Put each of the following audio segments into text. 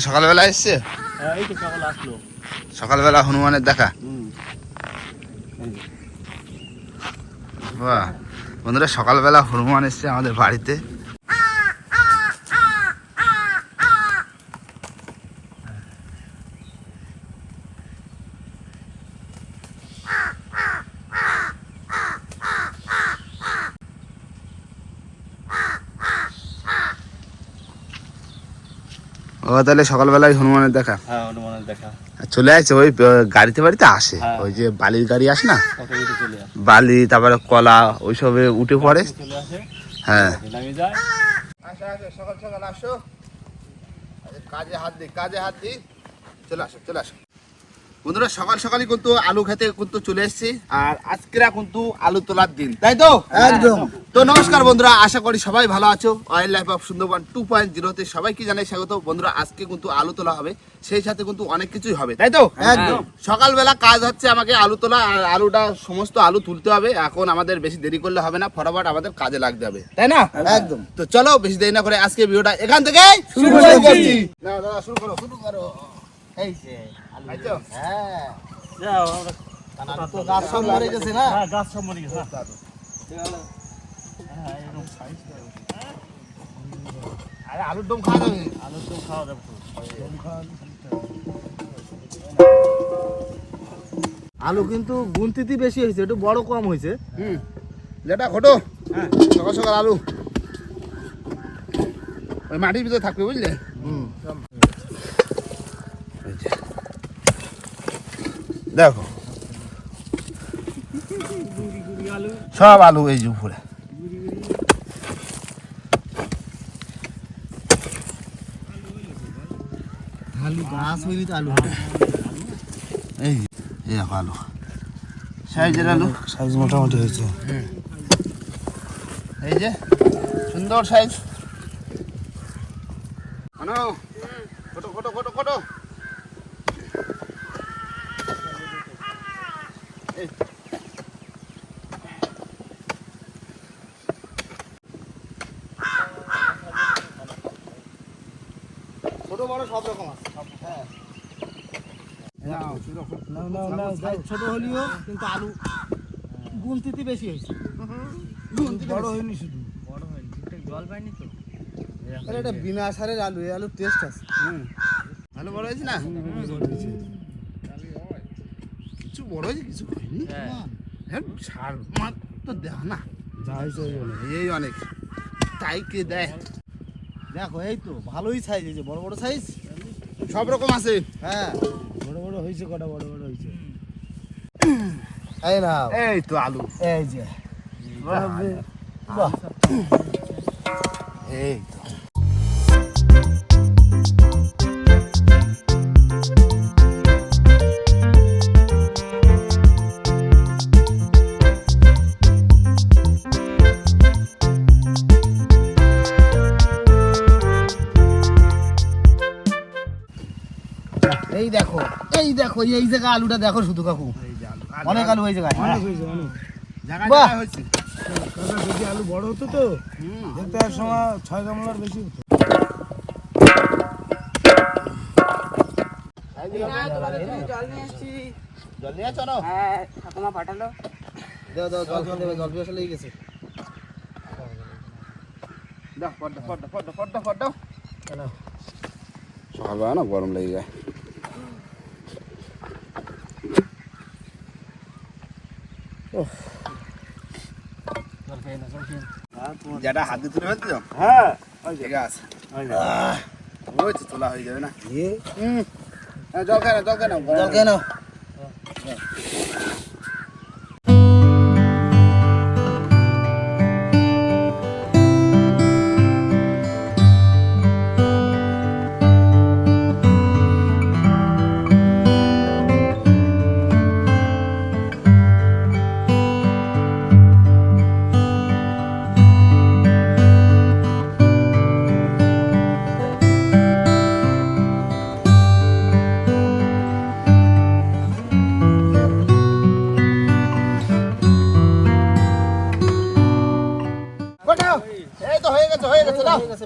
সকালবেলা এসছে? হ্যাঁ সকালবেলা হনুমানের দেখা? বাহ। বন্ধুরা সকালবেলা হনুমান এসছে আমাদের বাড়িতে। তাহলে সকালবেলায় হনুমানের দেখা? হ্যাঁ হনুমানের দেখা। চলে আসে ওই গাড়িতে বাড়িতে আসে? হ্যাঁ। ওই যে বালির গাড়ি আসে না? কত কিছু চলে আসে? বালি তারপরে কলা ওইসবে উঠে পড়ে। হ্যাঁ। সকাল সকাল আসো। কাজে হাত দি কাজে হাত দি চলে আসো চলে আসো। বন্ধুরা সকাল সকালই কিন্তু আলু খেতে কিন্তু চলে এসেছি আর আজকেরা কিন্তু আলু তোলার দিন তাই তো? একদম। তো নমস্কার বন্ধুরা আশা করি সবাই ভালো আছো। Wild life of Sundarban two point জিরোতে সবাইকে জানাই স্বাগত। বন্ধুরা আজকে কিন্তু আলু তোলা হবে সেই সাথে কিন্তু অনেক কিছুই হবে তাই তো? একদম। সকালবেলা কাজ হচ্ছে আমাকে আলু তোলা আর আলুটা সমস্ত আলু তুলতে হবে এখন আমাদের বেশি দেরি করলে হবে না ফটাফট আমাদের কাজে লাগতে হবে তাই না? একদম। তো চলো বেশি দেরি না করে আজকে ভিডিওটা এখান থেকে শুরু করছি। না দাদা শুরু করো শুরু করো। এই যে? হ্যাঁ। যাও আমরা তো গাছ সব মরে গেছে না? হ্যাঁ গাছ সব মরে গেছে। হ্যাঁ এরকম সাইজ আরে আলুর দম খাওয়া যাবে? আলুর দম খাওয়া যাবে আলু কিন্তু গুনতিতি বেশি হয়েছে একটু বড় কম হয়েছে। হুম। যেটা ঘটো হ্যাঁ। সকাল সকাল আলু। ওই মাটির ভিতরে থাকবে বুঝলে এই যে। দেখো। সব আলু এই যে উপরে। এই দেখো আলু। সাইজের আলু। সাইজ মোটামুটি হয়েছে। এই যে সুন্দর সাইজ। আনো। কটো কটো কটো কটো এই। ছোট বড় সব রকম আছে নাও, নাও নাও সাইজ ছোট হলেও কিন্তু আলু গুনতিতি বেশি হয়েছে। বড় হয়নি শুধু। বড় হয়নি ঠিকঠাক জল পাইনি তো। আরে এটা বিনা সারের আলু এই আলুর টেস্ট আছে। হুম। ভালো বড় হয়েছে না? কিছু বড় হয়েছে কিছু হয়নি? হ্যাঁ। হ্যাঁ সার মার তো দেখ না। এই অনেক। তাই কে দেয়? দেখো এই তো ভালোই সাইজ হয়েছে বড় বড় সাইজ সব রকম আছে। হ্যাঁ। বড় বড় হয়েছে কটা বড় বড়? এই না এই তো আলু এই যে এই তো এই দেখো। এই দেখো এই জায়গা আলুটা দেখো শুধু কাকু। অনেক আলু। হয়ে অনেক হয়েছে অনেক। জায়গা বাহ। জায়গা হয়েছে। যদি আলু বড় হতো তো হুম। দেখতে এক সময় ছয় গামলার বেশি হতো। জল নিয়ে চলো। দাও দাও জল খান দেবে জল পিয়াসা লেগে গেছে? সকালবেলা না গরম লেগে যায় জল খেয়ে না জল খেয়ে না। যেটা হাতে তুলে ফেলতে হ্যাঁ ঠিক আছে। ওই তো তোলা হয়ে যাবে না। হুম। হ্যাঁ, জল খায় না জল খায় না জল খেয়ে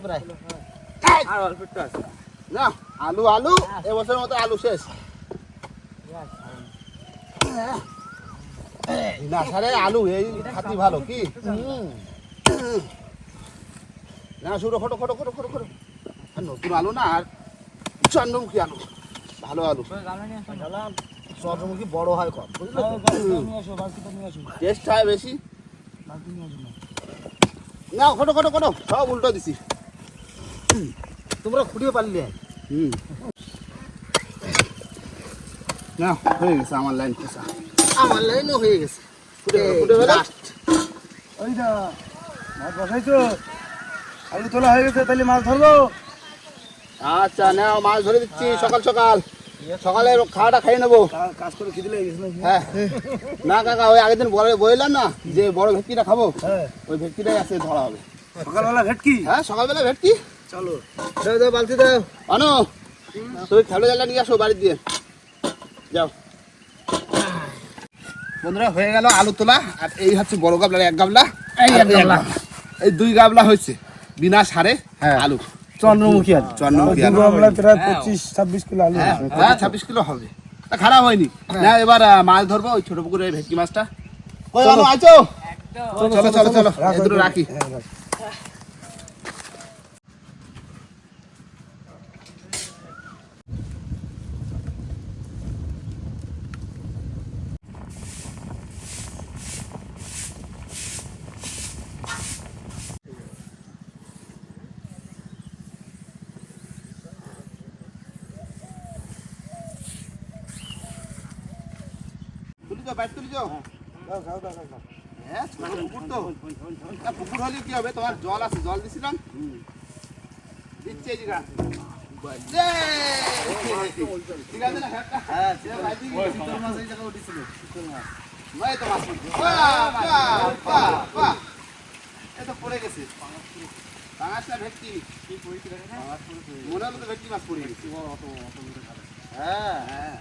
হয়ে হয়ে হয়ে গেছে প্রায় আর অল্প একটু আছে। না আলু আলু এবছরের মতো আলু শেষ। না সারে আলু এই খাতি ভালো কি? না শুরু খটো খটো খটো খটো খটো। নতুন আলু না আর চন্দ্রমুখী আলু। ভালো আলু। চন্দ্রমুখী বড় হয় কম আসো টেস্ট হয় বেশি। না। খটো খটো খটো সব উল্টো দিছি। তোমরা খুঁটিয়ে পারলে। হুম। না হয়ে গেছে আমার লাইন পেশা আমার লাইনও হয়ে গেছে। ফুটে গেলো, ফুটে গেলো। ওই দা মাছ বসাইছো? আলু তোলা হয়ে গেছে তাহলে মাছ ধরবো? আচ্ছা নাও মাছ ধরে দিচ্ছি সকাল সকাল। সকালে খাওয়াটা খাইয়ে নেব। কাজ করে খিদে লেগে গেছে হ্যাঁ। না কাকা ওই আগের দিন বড় বললাম না যে বড় ভেটকিটা খাব। হ্যাঁ। ওই ভেটকিটাই আছে ধরা হবে। সকালবেলা ভেটকি? হ্যাঁ সকালবেলা ভেটকি। চলো। দাও দাও বালতি দাও। আনো। তুমি খেলো জালটা নিয়ে আসো বাড়ির দিয়ে। যাও। বন্ধুরা হয়ে গেল আলু তোলা। আর এই হচ্ছে বড় গাবলা। এক গাবলা। এই দুই গাবলা হয়েছে। বিনা সারে হ্যাঁ। আলু। চন্দ্রমুখী আলু। চন্দ্রমুখী আলু। প্রায় পঁচিশ ছাব্বিশ কিলো আলু হ্যাঁ হবে। হ্যাঁ ছাব্বিশ কিলো হবে। তা খারাপ হয়নি। না এবার মাছ ধরবো ওই ছোট পুকুরে ভেটকি মাছটা। কই আনো আইছো চলো চলো চলো। রাখি। হ্যাঁ, রাখ। তুলি তো বাইক তুলি তো দাও, দাও, দাও, দাও, দাও। হ্যাঁ পুকুর তো। পুকুর হলে কি হবে? তোমার জল আছে জল দিছিলাম। দিচ্ছে এই জায়গা ঠিক আছে না? হ্যাঁ সে বাইরে গিয়ে শীতল মাছ এই জায়গায় উঠেছিল। শীতল তো মাছ। পড়ছে। বাহ, বাহ, বাহ, বাহ। এই তো পড়ে গেছে। পাঙাশ ভেটকি। মনে হলো তো ভেটকি মাছ পড়ে গেছে। হ্যাঁ হ্যাঁ।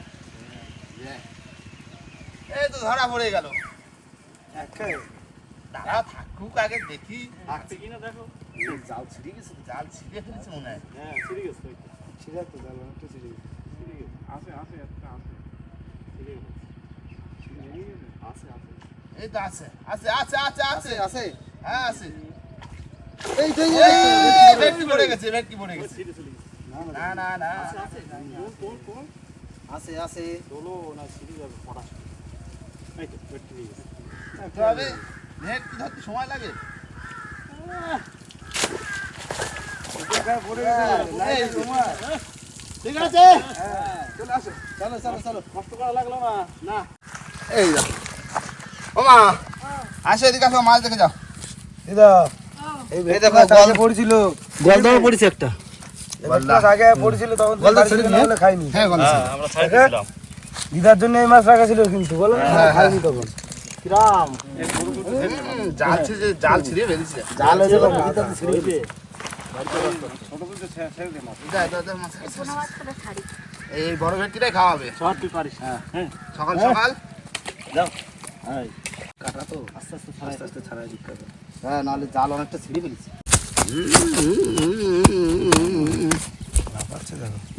এই তো ধরা পড়ে গেল। দাঁড়া থাকুক আগে দেখি। থাকছে কিনা দেখো। জাল ছিঁড়ে গেছে জাল ছিঁড়ে ফেলেছে মনে হয়। ছিঁড়ে তো জাল, ছিঁড়ে গেছে। এই তো আছে আছে আছে আছে আছে। আছে হ্যাঁ আছে। এই তো এই এই, যে- ভেটকি পড়ে গেছে ভেটকি পড়ে গেছে। না না না আছে আছে। তবে ভেটকি ধরতে সময় লাগে গায়ে পড়ে গেছে, এই, লাইটে তোমার। ঠিক আছে। চলে আসো। চলো চলো চলো। কষ্ট করা লাগল না। না। এই যা। ও আসো এদিকে আসো মাছ দেখে যাও। দিদা এই দেখো, গল- পড়েছে একটা। আগে পড়েছিল তখন খাইনি। হ্যাঁ দিদার জন্য এই মাছ রাখা ছিল কিন্তু বলো না? হ্যাঁ, খাইনি তখন। কিরাম। জাল ছিঁড়ে জাল ছিঁড়ে জাল ভিতরে ছিঁড়ে। এই বড় ভেটকিটাই খাওয়াবে? হ্যাঁ সকাল সকাল? কাটা তো আস্তে আস্তে ছাড়াই আস্তে আস্তে ছাড়াই হ্যাঁ নাহলে জাল অনেকটা ছিঁড়ে ফেলেছে।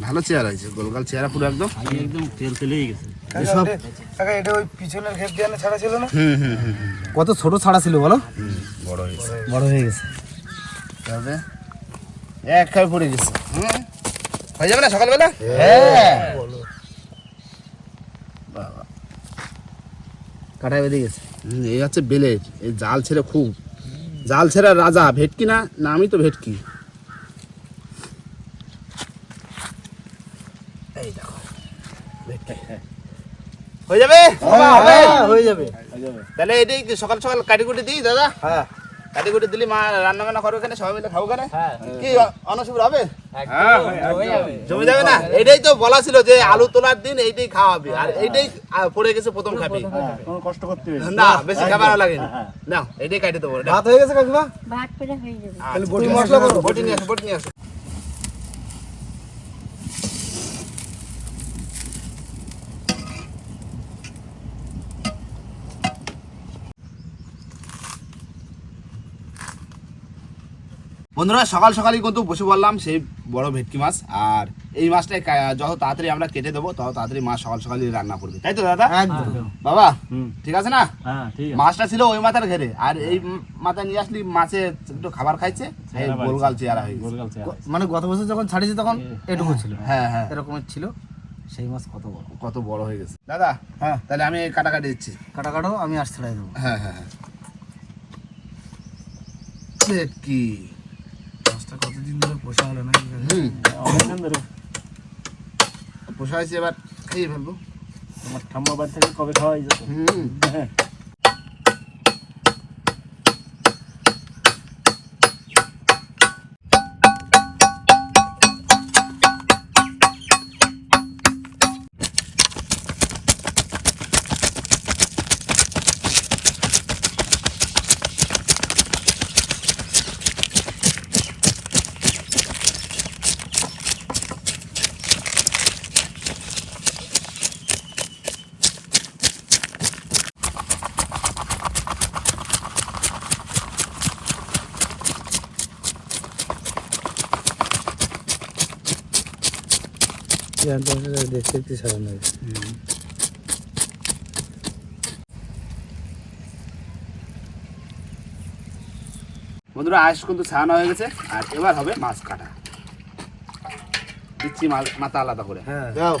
ভালো চেয়ার হয়েছে গোলগাল চেয়ারা পুরো একদম। একদম তেল তেলেই গেছে। এটা- ওই পিছনের দিয়ে ছাড়া ছিল না? হুম হুম হুম হুম, কত ছোট ছাড়া ছিল বলো? বড় হয়ে গেছে। তবে এক খাই পড়ে গেছে। হুম? হয়ে যাবে না সকালবেলা? হ্যাঁ। কাটাই বেঁধে গেছে। হুম, এই হচ্ছে বেলেট এই জাল ছেড়ে খুব জাল ছেড়ে রাজা ভেটকি না? না আমি তো ভেটকি এই দেখো ভেটকি হয়ে যাবে? হ্যাঁ, হয়ে যাবে? তাহলে এটাই সকাল সকাল কাটি কুটি দিই দাদা। হ্যাঁ। কাটি কুটি দিলি মা রান্না বান্না করবে কেন সবাই মিলে খাব কেন? হ্যাঁ। কি অনসুবিধা হবে? জমে যাবে। না? এটাই তো বলা ছিল যে আলু তোলার দিন এইটাই খাওয়াবে আর এইটাই পড়ে গেছে প্রথম খাবি। কষ্ট করতে না। বেশি খাবার লাগে না এইটাই কাটি দেবো। ভাত হয়ে গেছে কাকিমা? ভাত করে হয়ে যাবে। আচ্ছা, বটি মশলা করো। বটি নিয়ে আসো বটি নিয়ে আসো। বন্ধুরা সকাল সকালই কিন্তু বসে পড়লাম সেই বড় ভেটকি মাছ। আর এই মাছটাই যত তাড়াতাড়ি আমরা কেটে দেবো তত তাড়াতাড়ি মাছ সকাল সকালই রান্না করবে। তাই তো দাদা? বাবা হুম। ঠিক আছে না? হ্যাঁ মাছটা ছিল ওই মাথার ঘেরে। আর এই মাথা নিয়ে আসলি মাছে একটু খাবার খাইছে গোলগাল চেহারা হয়ে গেছে। মানে গত বছর যখন ছাড়িয়েছে তখন এটুকু ছিল। হ্যাঁ হ্যাঁ। এরকমের ছিল। সেই মাছ কত বড়। কত বড় হয়ে গেছে। দাদা হ্যাঁ। তাহলে আমি কাটাকাটি দিচ্ছি। কাটা কাটো আমি আজ ছাড়াই দেবো। হ্যাঁ হ্যাঁ হ্যাঁ। কি মাছটা কতদিন ধরে পোষা হলো না হুম। অনেকদিন ধরে? পোষা হয়েছে এবার খেয়ে ফেলব। তোমার ঠাম্মা বাড়ি থেকে কবে খাওয়া যাবে? হুম। দেখতে একটু বন্ধুরা আয়স কিন্তু ছাড়ানো হয়ে গেছে, আর এবার হবে মাছ কাটা। দিচ্ছি মাথা আলাদা করে। হ্যাঁ। দাও।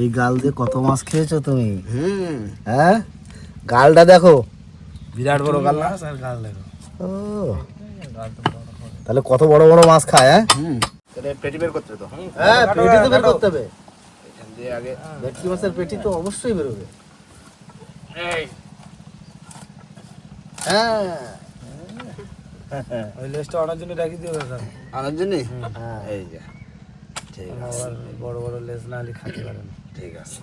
এই গাল দিয়ে কত মাছ খেয়েছো তুমি? হুম। হ্যাঁ? গালটা দেখো। বিরাট বড় গাল না? আর গাল দেখো। ও। তাহলে কত বড় বড় মাছ খায় হ্যাঁ? হুম। তাহলে পেটি বের করতে তো হ্যাঁ পেটি তো বের করতে হবে। এখান দিয়ে আগে ভেটকি মাছের পেটি তো অবশ্যই বেরোবে। এই। হ্যাঁ। ওই লেসটা অনার জন্য রাখি দিও কাকা আনার জন্য? হ্যাঁ। এই যে। ঠিক আছে। আবার বড় বড় লেস না হলে খাতে পারে না। ঠিক আছে।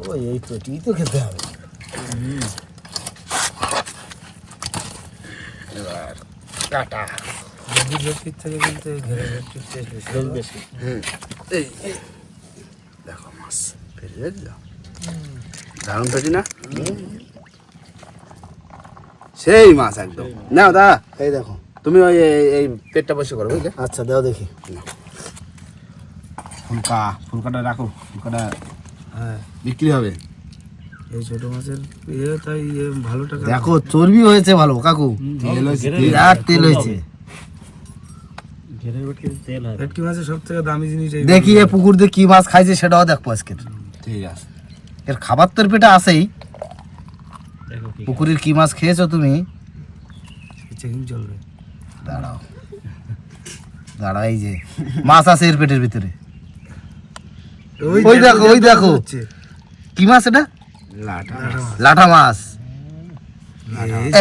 ও এই পেটি তো খেতে হবে। এবার কাটা যদি ভেটকির থেকে কিন্তু ঘেরে ভেটকির টেস্ট বেশি বেশি। হুম। এই। দেখো মাছ পেরে দেখছ দারুণ পেটি না? সেই মাছ একদম। নাও দা এই দেখো। তুমি ওই এই- পেটটা বসে করো বুঝলে? আচ্ছা দাও দেখি। ফুলকা ফুলকাটা রাখো ফুলকাটা হ্যাঁ। বিক্রি হবে। এই ছোট মাছের ইয়ে তাই ইয়ে ভালো টাকা। দেখো চর্বি হয়েছে ভালো কাকু। তেল হয়েছে, তেল। বিরাট তেল হয়েছে। ঘেরে ভেটকি মাছের সব থেকে দামি জিনিস দেখি এ পুকুর দিয়ে কি মাছ খাইছে সেটাও দেখব আজকে ঠিক আছে। এর খাবার তোর পেটে আসেই দেখো পুকুরের কি মাছ খেয়েছো তুমি? চেকিং চলবে। দাঁড়াও। দাঁড়াও এই যে। মাছ আছে এর পেটের ভিতরে। ওই দেখো ওই দেখো। কি মাছ এটা? লাটা লাঠা মাছ।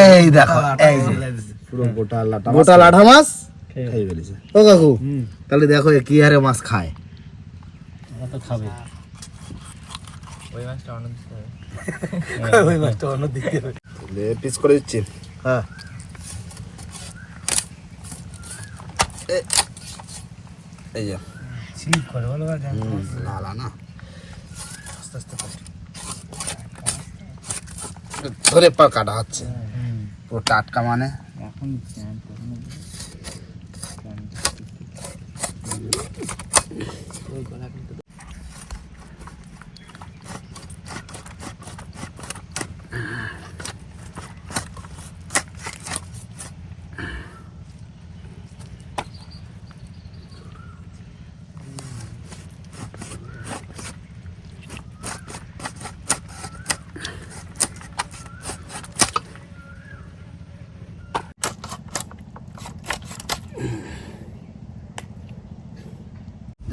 এই দেখো এই যে। পুরো গোটা লাটা গোটা লাঠা মাছ? খাই ফেলেছে। ও কাকু হুম। তাহলে দেখো কি হারে মাছ খায়। তো খাবে। ওই মাছটা অন্য দিক দিয়ে পিস করে দিচ্ছি। হ্যাঁ। এই যে। স্লিপ করে বলো লালা না আস্তে আস্তে ধরে পা কাটা হচ্ছে। পুরো টাটকা মানে। এখন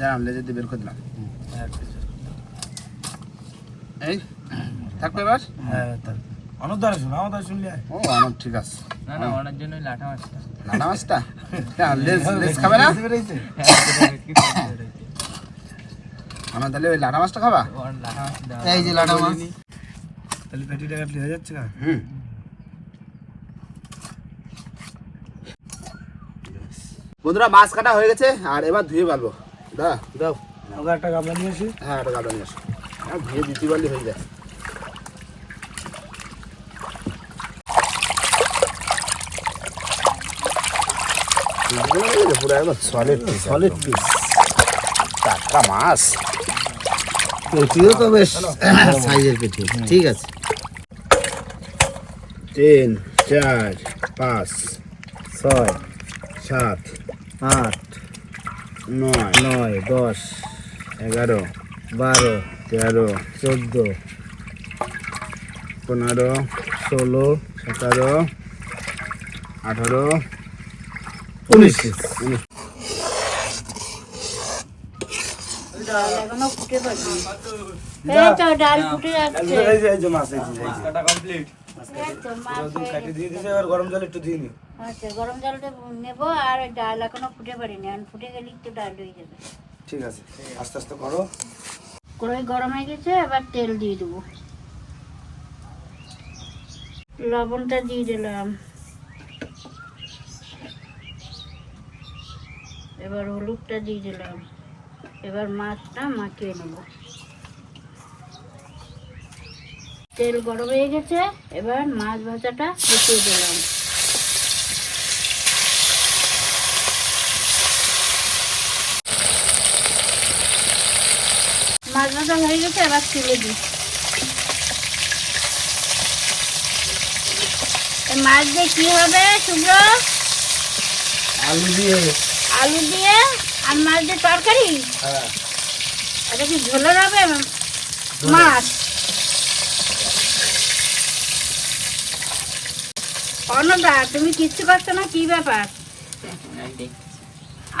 জানাম লেজে দিয়ে বের করে দিলাম। এই থাকবে এবার? হ্যাঁ দ্বারা শুনো আমার দ্বারা শুনলে ও আমার ঠিক আছে। না না জন্য লাঠা মাছটা মাছটা হ্যাঁ, লেজ লেজ খাবে না? আমার তাহলে ওই মাছটা খাবা? লাঠা মাছ দেওয়া এই যে লাটা মাছ। তাহলে পেটিটা কাটলে হয়ে যাচ্ছে না হুম। বন্ধুরা মাছ কাটা হয়ে গেছে আর এবার ধুয়ে পারব দা। দাও। ওকে একটা গামলা নিয়ে আসি। হ্যাঁ একটা গাবলা নিয়ে আসো। হ্যাঁ ধুয়ে দিতে পারলে হয়ে যায়। পুরো একদম সলিড সলিড পিস টাটকা মাছ। পেটিও তো বেশ সাইজের পেটি ঠিক আছে। তিন চার পাঁচ ছয় সাত আট নয়। নয় দশ এগারো বারো তেরো চোদ্দ পনেরো ষোলো সতেরো আঠারো উনিশ। তো ডাল ফুটে যাচ্ছে। গরম জল একটু দিয়ে নিও। আচ্ছা গরম জলটা নেব আর ওই ডাল এখনও ফুটে পারিনি এখন ফুটে গেলেই তো ডাল হয়ে যাবে। ঠিক আছে। আস্তে আস্তে করো। কড়াই গরম হয়ে গেছে এবার তেল দিয়ে দেবো। লবণটা দিয়ে দিলাম। এবার হলুদটা দিয়ে দিলাম। এবার মাছটা মাখিয়ে নেব। তেল গরম হয়ে গেছে এবার মাছ ভাজাটা ফুটিয়ে দিলাম। মাছ ভাজা হয়ে গেছে এবার তুলে দিই। মাছ দিয়ে কি হবে শুভ্র? আলু দিয়ে। আলু দিয়ে আর মাছ দিয়ে তরকারি? হ্যাঁ। এটা কি ঝোলের হবে? মাছ? অনদা তুমি কিচ্ছু করছ না? কি ব্যাপার?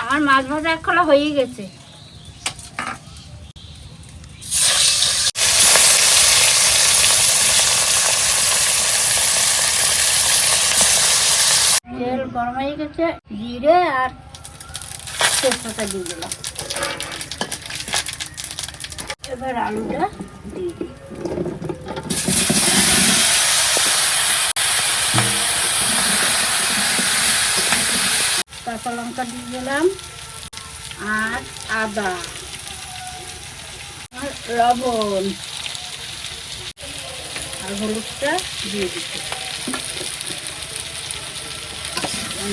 আমার মাছ ভাজা এক খোলা হয়ে গেছে। তেল গরম হয়ে গেছে, জিরে আর তেজপাতা দিয়ে দিলাম। এবার আলুটা দিয়ে দিই। কাঁচা লঙ্কা দিয়ে দিলাম আর আদা আর লবণ আর হলুদটা দিয়ে দিচ্ছি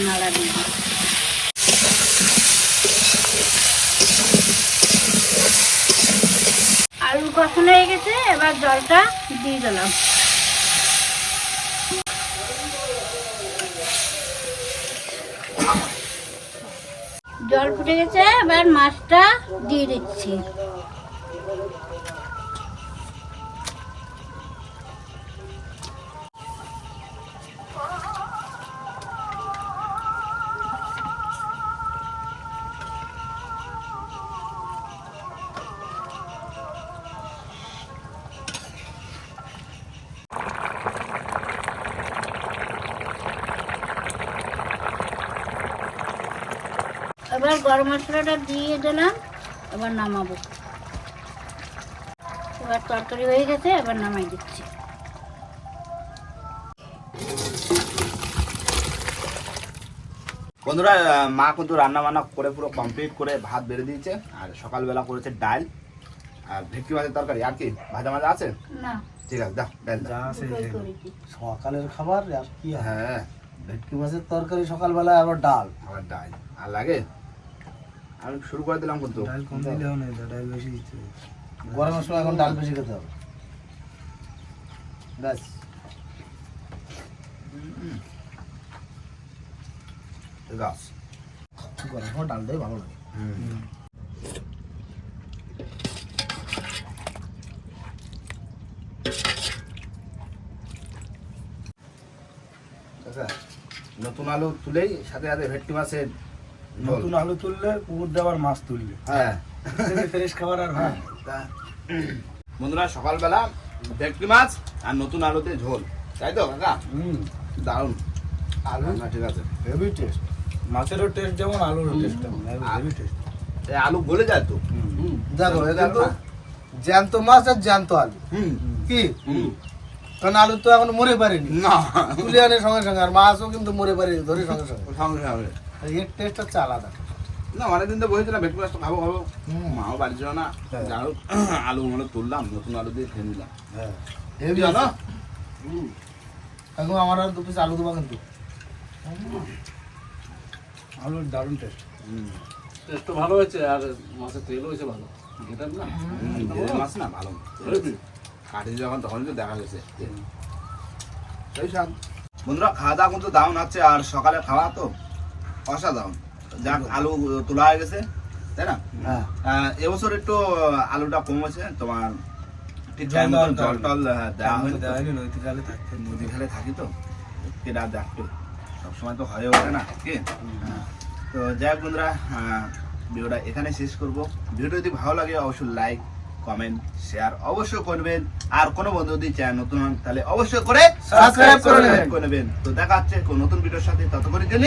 নাড়া দিয়ে। আলু কষানো হয়ে গেছে, এবার জলটা দিয়ে দিলাম জল ফুটে গেছে এবার মাছটা দিয়ে দিচ্ছি। এবার গরম মশলাটা দিয়ে দিলাম এবার নামাবো। এবার তরকারি হয়ে গেছে এবার নামাই দিচ্ছি। বন্ধুরা মা কিন্তু রান্না বান্না করে পুরো কমপ্লিট করে ভাত বেড়ে দিয়েছে আর সকালবেলা করেছে ডাল আর ভেটকি মাছের তরকারি। আর কি ভাজা মাজা আছে? না। ঠিক আছে দাও ডাল যা আছে সকালের খাবার আর কি হ্যাঁ। ভেটকি মাছের তরকারি সকালবেলা আবার ডাল। আবার ডাল। আর লাগে? আমি শুরু করে দিলাম কিন্তু। ডাল কম দিলেও নেই ডাল বেশি দিতে গরমের সময় এখন ডাল বেশি খেতে হবে। ব্যাস। গাছ। গরমের সময় ডাল দিয়ে ভালো লাগে। আচ্ছা নতুন আলু তুলেই সাথে সাথে ভেটকি মাছের। নতুন আলু তুললে পুকুর দেওয়ার মাছ তুললে। হ্যাঁ। ফ্রেশ খাবার আর হয় বন্ধুরা সকালবেলা ভেটকি মাছ আর নতুন আলুতে ঝোল। তাই তো কাকা? হুম। দারুণ। আলু? না ঠিক আছে। হেভি টেস্ট মাছেরও টেস্ট যেমন আলুরও টেস্ট তেমন। হেভি টেস্ট এই আলু গলে যায় তো? দেখো এটা তো জ্যান্ত মাছ আর জ্যান্ত আলু। হুম। কি? কারণ আলু তো এখন মরে পারেনি। না। তুলে আনে সঙ্গে সঙ্গে আর মাছও কিন্তু মরে পারেনি ধরে সঙ্গে সঙ্গে। সঙ্গে সঙ্গে। এর টেস্ট হচ্ছে আলাদা। না অনেকদিন তো বসেছিলাম ভেটকি মাছটা খাব খাব হুম। মাও বাড়ি ছিল না হ্যাঁ। যাই হোক, আলু মানে তুললাম নতুন আলু দিয়ে খেয়ে নিলাম। হ্যাঁ। হেভি? এখন আমার আর দু পিস আলু দেবো কিন্তু। আলুর দারুণ টেস্ট হুম। একটু ভালো হয়েছে আর মাছের তেলও হয়েছে ভালো। ঘেটার না মাছ না ভালো। কাটি যখন তখন তো দেখা গেছে সেই সব বন্ধুরা খাওয়া দাওয়া কিন্তু দারুণ আছে আর সকালে খাওয়া তো অসাধারণ। যাক আলু তোলা হয়ে গেছে তাই না? হ্যাঁ। এবছর একটু আলুটা কম আছে তোমার ঠিক জল টাইম দেওয়া জল টল দেওয়া হয়নি নদী খালে থাকি তো কেটা দেখতে সবসময় তো হয়ে ওঠে না কি? হ্যাঁ। তো যাই হোক বন্ধুরা ভিডিওটা এখানে শেষ করব। ভিডিও যদি ভালো লাগে অবশ্যই লাইক কমেন্ট শেয়ার অবশ্যই করবেন। আর কোনো বন্ধু যদি চ্যানেল নতুন হন তাহলে অবশ্যই করে সাবস্ক্রাইব করে নেবেন। তো দেখা হচ্ছে কোন নতুন ভিডিওর সাথে। ততক্ষণের জন্য